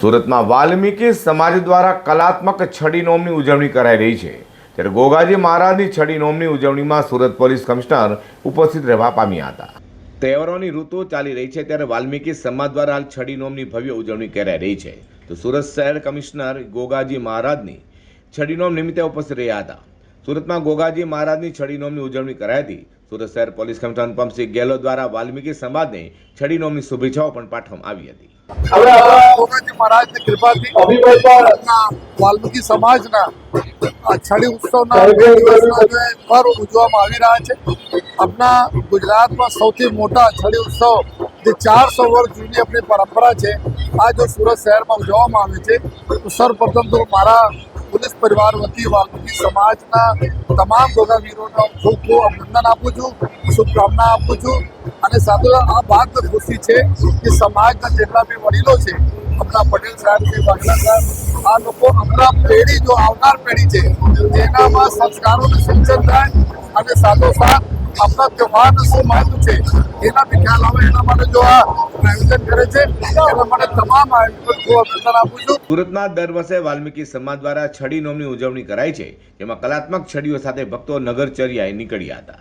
સુરતમાં વાલ્મીકી સમાજ દ્વારા કલાત્મક છડી નોમની ઉજવણી કરાઈ રહી છે. ત્યારે ગોગાજી મહારાજની છડી નોમની ઉજવણીમાં સુરત પોલીસ કમિશનર ઉપસ્થિત રહેવા પામ્યા હતા. તહેવારોની ઋતુ ચાલી રહી છે ત્યારે વાલ્મીકી સમાજ દ્વારા હાલ છડી નોમની ભવ્ય ઉજવણી કરાઈ રહી છે. તો સુરત શહેર કમિશનર ગોગાજી મહારાજની છડી નોમ નિમિત્તે ઉપસ્થિત રહ્યા હતા. સુરતમાં ગોગાજી મહારાજની છડી નોમની ઉજવણી કરાઈ હતી. સુરત શહેર પોલીસ કમિશનર અનુપમસિંહ ગેહલોત દ્વારા વાલ્મીકી સમાજને છડી નોમની શુભેચ્છાઓ પણ પાઠવવામાં આવી હતી. હવે ગોગાજી મહારાજની કૃપાથી વાલ્મીકી સમાજના છડી ઉત્સવના બે દિવસના જે પર્વ ઉજવવામાં આવી રહ્યા છે. આપણા ગુજરાતમાં સૌથી મોટા છડી ઉત્સવ જે ચારસો વર્ષ જૂની આપણી પરંપરા છે આ જો સુરત શહેરમાં ઉજવવામાં આવે છે તો સર્વપ્રથમ તો મારા પોલીસ પરિવાર વતી વાલ્મીકી સમાજના તમામ ગોગાવીરોનો ખૂબ ખૂબ અભિનંદન આપું છું, શુભકામના આપું છું અને સાથે આ વાત ખુશી છે કે સમાજના જેટલા બી વડીલો છે, આપણા પટેલ સાહેબ છે, વાઘલા સાહેબ, આ લોકો આપણા પેઢી, જો આવનાર પેઢી છે તેનામાં સંસ્કારોનું સિંચન થાય અને સાથોસાથ આપણા તહેવારનું શું મહત્વ છે, એના બી ખ્યાલ આવે એના માટે જો આ સુરતમાં દર વર્ષે વાલ્મીકી સમાજ દ્વારા છડી નોમની ઉજવણી કરાય છે, જેમાં કલાત્મક છડીઓ સાથે ભક્તો નગરચર્યાએ નીકળ્યા હતા.